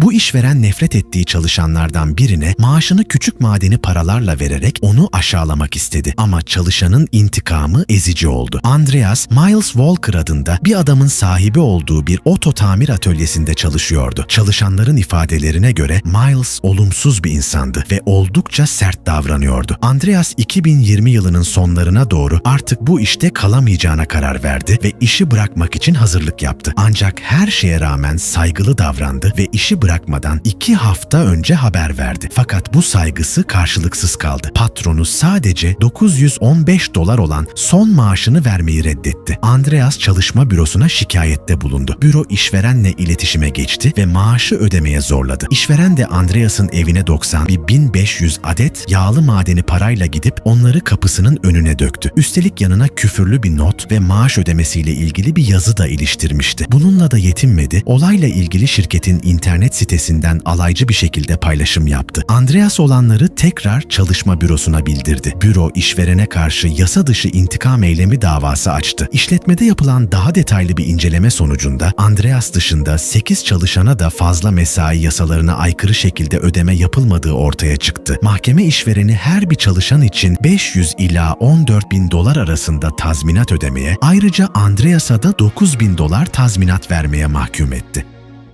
Bu işveren nefret ettiği çalışanlardan birine maaşını küçük madeni paralarla vererek onu aşağılamak istedi. Ama çalışanın intikamı ezici oldu. Andreas, Miles Walker adında bir adamın sahibi olduğu bir oto tamir atölyesinde çalışıyordu. Çalışanların ifadelerine göre Miles olumsuz bir insandı ve oldukça sert davranıyordu. Andreas 2020 yılının sonlarına doğru artık bu işte kalamayacağına karar verdi ve işi bırakmak için hazırlık yaptı. Ancak her şeye rağmen saygılı davrandı ve işi bırakmadan iki hafta önce haber verdi. Fakat bu saygısı karşılıksız kaldı. Patronu sadece 915 dolar olan son maaşını vermeyi reddetti. Andreas çalışma bürosuna şikayette bulundu. Büro işverenle iletişime geçti ve maaşı ödemeye zorladı. İşveren de Andreas'ın evine 90 bir 1500 adet yağlı madeni parayla gidip onları kapısının önüne döktü. Üstelik yanına küfürlü bir not ve maaş ödemesiyle ilgili bir yazı da iliştirmişti. Bununla da yetinmedi. Olayla ilgili şirketin internet sitesinden alaycı bir şekilde paylaşım yaptı. Andreas olanları tekrar çalışma bürosuna bildirdi. Büro işverene karşı yasa dışı intikam eylemi davası açtı. İşletmede yapılan daha detaylı bir inceleme sonucunda Andreas dışında 8 çalışana da fazla mesai yasalarına aykırı şekilde ödeme yapılmadığı ortaya çıktı. Mahkeme işvereni her bir çalışan için 500 ila 14 bin dolar arasında tazminat ödemeye, ayrıca Andreas'a da 9 bin dolar tazminat vermeye mahkum etti.